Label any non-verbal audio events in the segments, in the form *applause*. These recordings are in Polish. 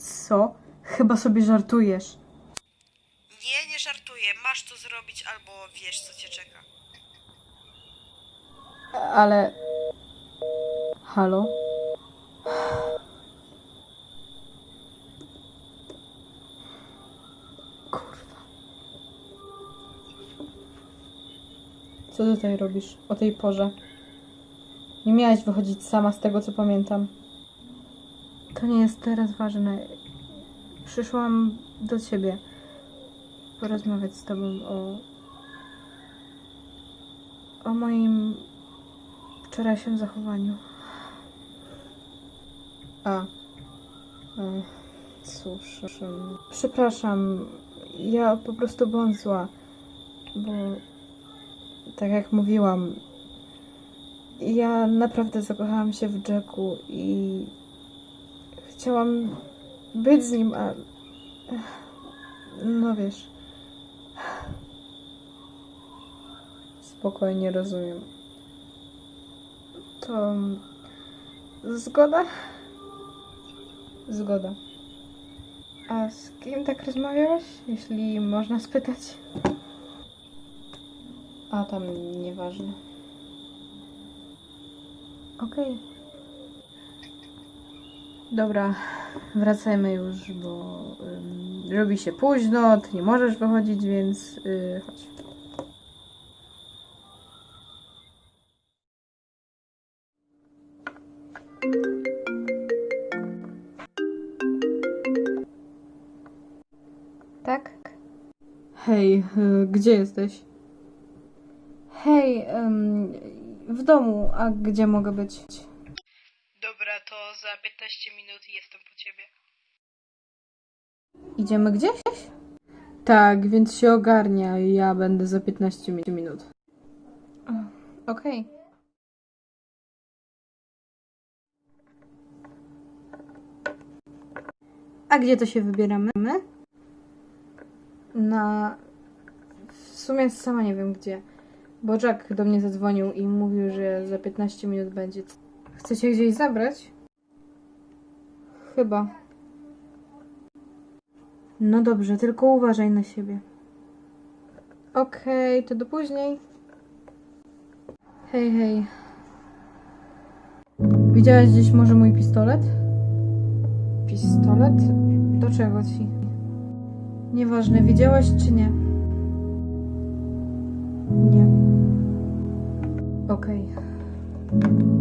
Co? Chyba sobie żartujesz. Nie, nie żartuję. Masz to zrobić albo wiesz, co cię czeka. Ale. Halo? Kurwa. Co tutaj robisz o tej porze? Nie miałaś wychodzić sama z tego, co pamiętam. To nie jest teraz ważne. Przyszłam do ciebie porozmawiać z tobą o. o moim wczorajszym zachowaniu. A. E, Cóż. em, Przepraszam. Ja po prostu byłam zła. Bo. Tak jak mówiłam. Ja naprawdę zakochałam się w Jacku i. Chciałam być z nim, a. No wiesz. Spokojnie rozumiem. To. Zgoda? Zgoda. A z kim tak rozmawiałaś, jeśli można spytać? A tam nieważne. Okej. Dobra, wracajmy już, bo ym, robi się późno, ty nie możesz wychodzić, więc yy, chodź. Tak? Hej, y, gdzie jesteś? Hej, ym, w domu, a gdzie mogę być? Dobra, to za 15 minut jestem po ciebie. Idziemy gdzieś? Tak, więc się ogarnia. Ja będę za 15 mi- minut. Okej. A gdzie to się wybieramy? Na. W sumie sama nie wiem gdzie. Bo Jack do mnie zadzwonił i mówił, że za 15 minut będzie. Chcecie gdzieś zabrać? Chyba. No dobrze, tylko uważaj na siebie. Okej, to do później. Hej, hej. Widziałaś gdzieś może mój pistolet? Pistolet? Do czego ci? Nieważne, widziałaś czy nie? Nie. Okej. No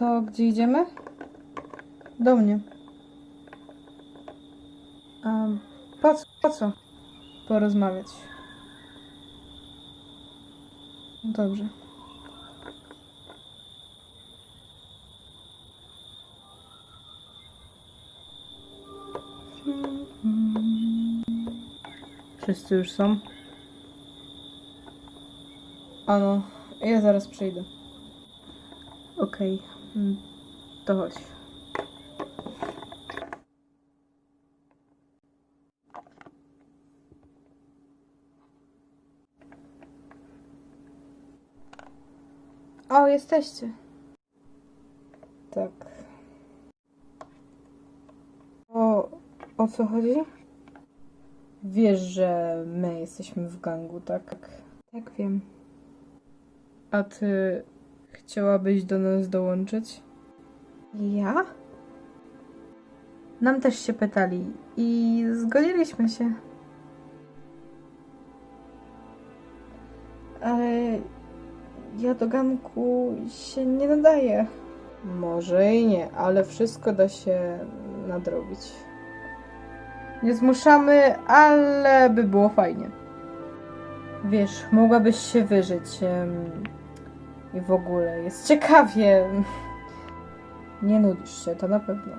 to gdzie idziemy? Do mnie. A po co? Po co? Porozmawiać. Dobrze. Wszyscy już są? Ano, ja zaraz przyjdę. Okej, mm, to chodź. O, jesteście. Tak. O, o co chodzi? Wiesz, że my jesteśmy w gangu, tak? Tak wiem. A ty chciałabyś do nas dołączyć? Ja? Nam też się pytali i zgodziliśmy się. Ale ja do ganku się nie nadaję. Może i nie, ale wszystko da się nadrobić. Nie zmuszamy, ale by było fajnie. Wiesz, mogłabyś się wyżyć. I w ogóle jest ciekawie. Nie nudzisz się, to na pewno.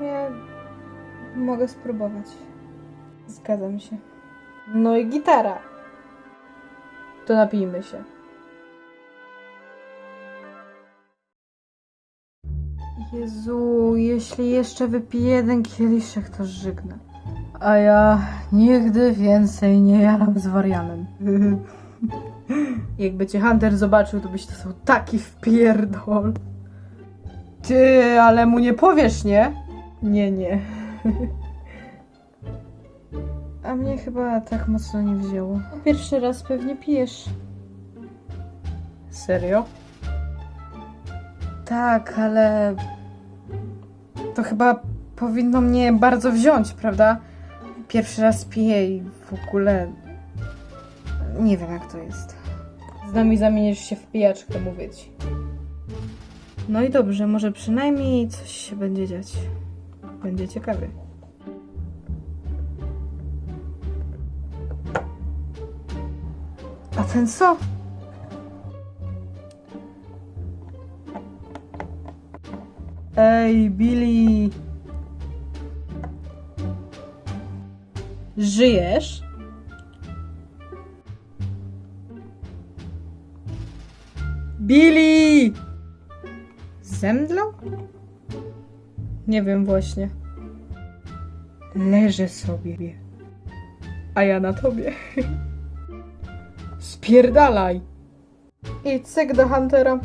Ja mogę spróbować. Zgadzam się. No i gitara. To napijmy się. Jezu, jeśli jeszcze wypiję jeden kieliszek, to żygnę. A ja nigdy więcej nie jaram z warianem. *laughs* Jakby cię Hunter zobaczył, to byś dostał taki wpierdol. Ty, ale mu nie powiesz, nie? Nie, nie. A mnie chyba tak mocno nie wzięło. Pierwszy raz pewnie pijesz. Serio? Tak, ale to chyba powinno mnie bardzo wziąć, prawda? Pierwszy raz piję i w ogóle nie wiem jak to jest. Z nami zamienisz się w pijaczkę, mówię ci. No i dobrze, może przynajmniej coś się będzie dziać. Będzie ciekawie. A ten co? Ej, Billy! Żyjesz? Billy! Zemdlał? Nie wiem właśnie. Leżę sobie. A ja na tobie. Spierdalaj! I cyk do Huntera.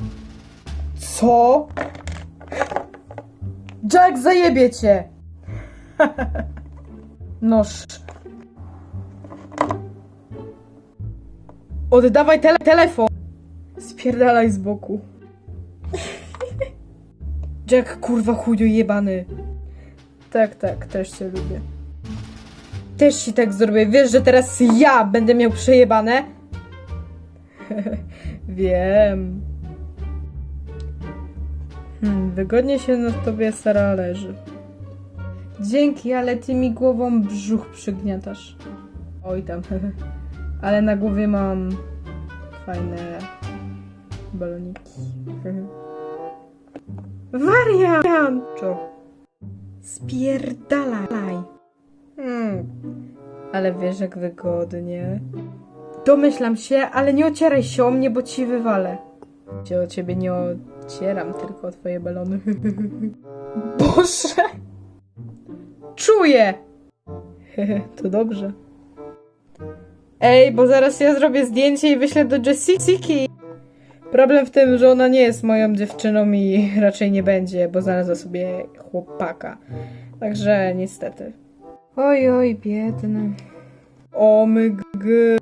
Co? Jack, zajebie cię! *laughs* Noż. Oddawaj tele telefon! Spierdalaj z boku. Jack, kurwa chuju jebany. Tak, tak, też cię lubię. Też ci tak zrobię. Wiesz, że teraz ja będę miał przejebane? *laughs* Wiem. Hmm, wygodnie się na tobie Sara leży. Dzięki, ale ty mi głową brzuch przygniatasz. Oj tam. *laughs* ale na głowie mam fajne baloniki. Warian! Czo? Spierdalaj. Hmm. Ale wiesz jak wygodnie. Domyślam się, ale nie ocieraj się o mnie, bo ci wywalę. Się o ciebie nie ocieram, tylko o twoje balony. *laughs* Boże! Czuję! *laughs* to dobrze. Ej, bo zaraz ja zrobię zdjęcie i wyślę do Jessiki. Problem w tym, że ona nie jest moją dziewczyną i *laughs* raczej nie będzie, bo znalazła sobie chłopaka. Także niestety. Oj, oj, biedny. O my g...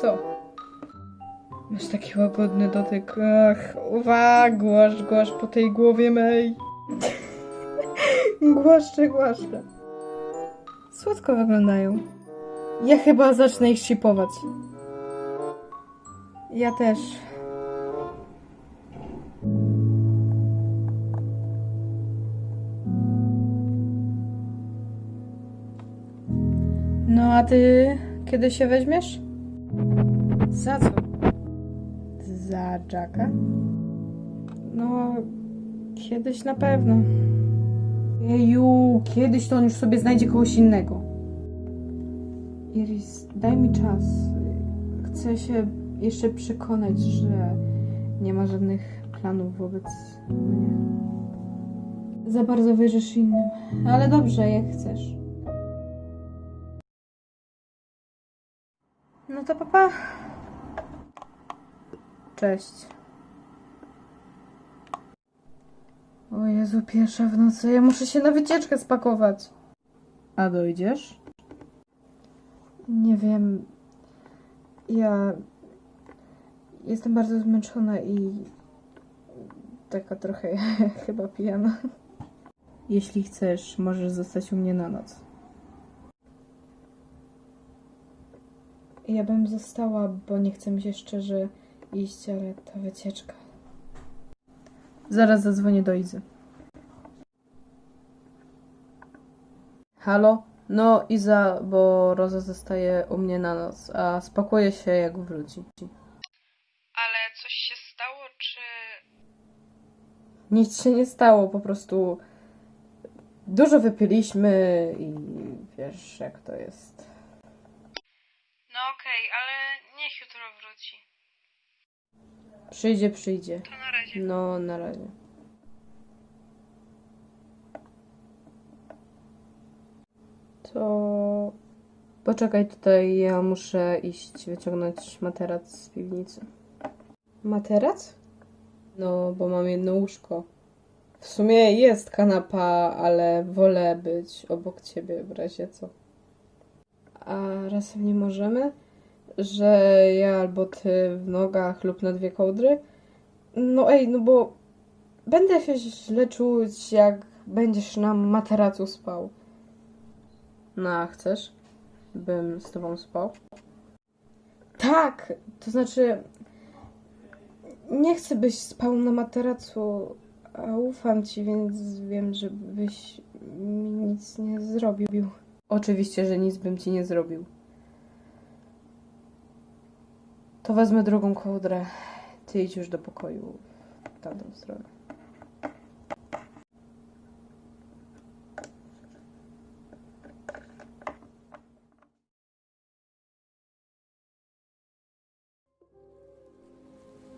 Co? Masz taki łagodny dotyk. Ach, uwaga, głaszcz, głaszcz po tej głowie mej. *laughs* głaszczę, głaszczę. Słodko wyglądają. Ja chyba zacznę ich shipować. Ja też. A ty kiedy się weźmiesz? Za co? Za Jacka? No, kiedyś na pewno. Jeju, kiedyś to on już sobie znajdzie kogoś innego. Iris, daj mi czas. Chcę się jeszcze przekonać, że nie ma żadnych planów wobec mnie. Za bardzo wierzysz innym. Ale dobrze, jak chcesz. No to papa. Cześć. O Jezu, pierwsza w nocy. Ja muszę się na wycieczkę spakować. A dojdziesz? Nie wiem. Ja jestem bardzo zmęczona i taka trochę *laughs* chyba pijana. Jeśli chcesz, możesz zostać u mnie na noc. Ja bym została, bo nie chce mi się szczerze iść, ale ta wycieczka. Zaraz zadzwonię do Izy. Halo? No, Iza, bo Roza zostaje u mnie na noc, a spakuje się jak wróci. Ale coś się stało, czy... Nic się nie stało, po prostu dużo wypiliśmy i wiesz, jak to jest. No okej, ale niech jutro wróci. Przyjdzie, przyjdzie. To na razie. No, na razie. To poczekaj tutaj, ja muszę iść wyciągnąć materac z piwnicy. Materac? No, bo mam jedno łóżko. W sumie jest kanapa, ale wolę być obok ciebie w razie co. A razem nie możemy? Że ja albo ty w nogach lub na dwie kołdry? No ej, no bo będę się źle czuć, jak będziesz na materacu spał. No, a chcesz, bym z tobą spał? Tak, to znaczy nie chcę, byś spał na materacu, a ufam ci, więc wiem, że byś mi nic nie zrobił. Oczywiście, że nic bym ci nie zrobił. To wezmę drugą kołdrę. Ty idź już do pokoju w tamtą stronę.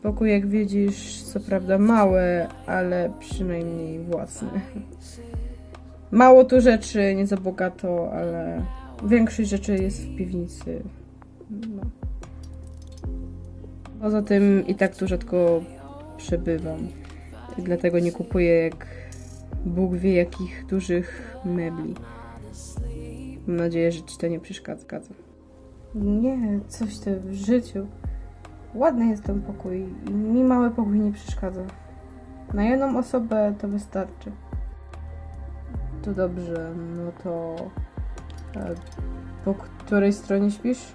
Pokój, jak widzisz, co prawda mały, ale przynajmniej własny. Mało tu rzeczy, nie za bogato, ale większość rzeczy jest w piwnicy. No. Poza tym i tak tu rzadko przebywam. Dlatego nie kupuję jak Bóg wie jakich dużych mebli. Mam nadzieję, że ci to nie przeszkadza. Nie, coś ty w życiu. Ładny jest ten pokój i mi mały pokój nie przeszkadza. Na jedną osobę to wystarczy. To dobrze, no to... e, Po której stronie śpisz?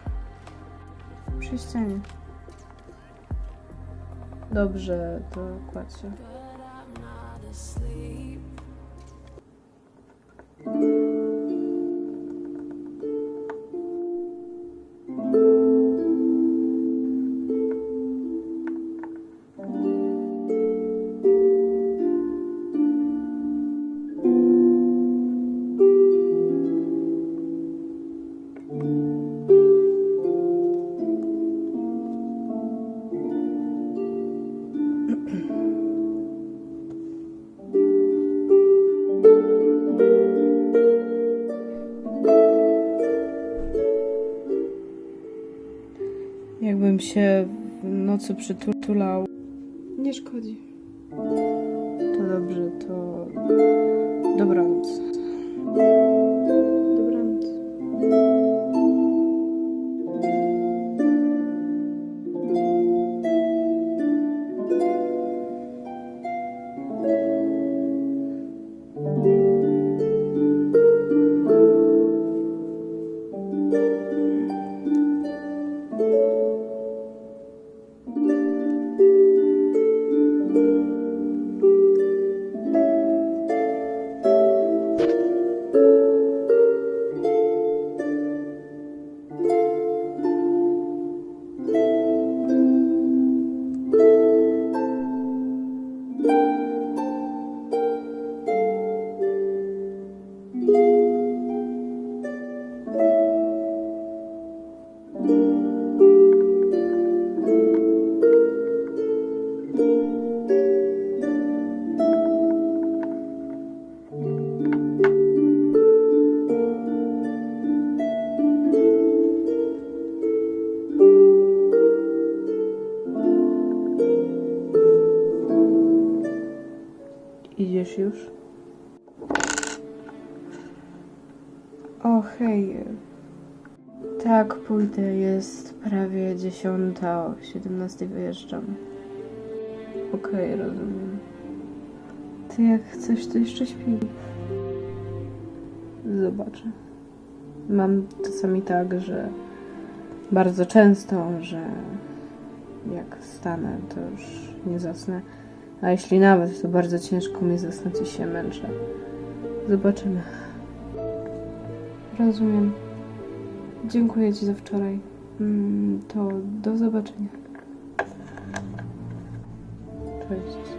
Przy ścianie. Dobrze, to kładź się. Jakbym się w nocy przytulał. Nie szkodzi. To dobrze, to dobranoc. Już? O, hej. Tak, pójdę. Jest prawie dziesiąta, o 17 wyjeżdżam. Okej, rozumiem. Ty jak chcesz, to jeszcze śpi. Zobaczę. Mam czasami tak, że bardzo często, że jak stanę, to już nie zasnę. A jeśli nawet, to bardzo ciężko mi zasnąć i się męczę. Zobaczymy. Rozumiem. Dziękuję Ci za wczoraj. Mm, To do zobaczenia. Cześć.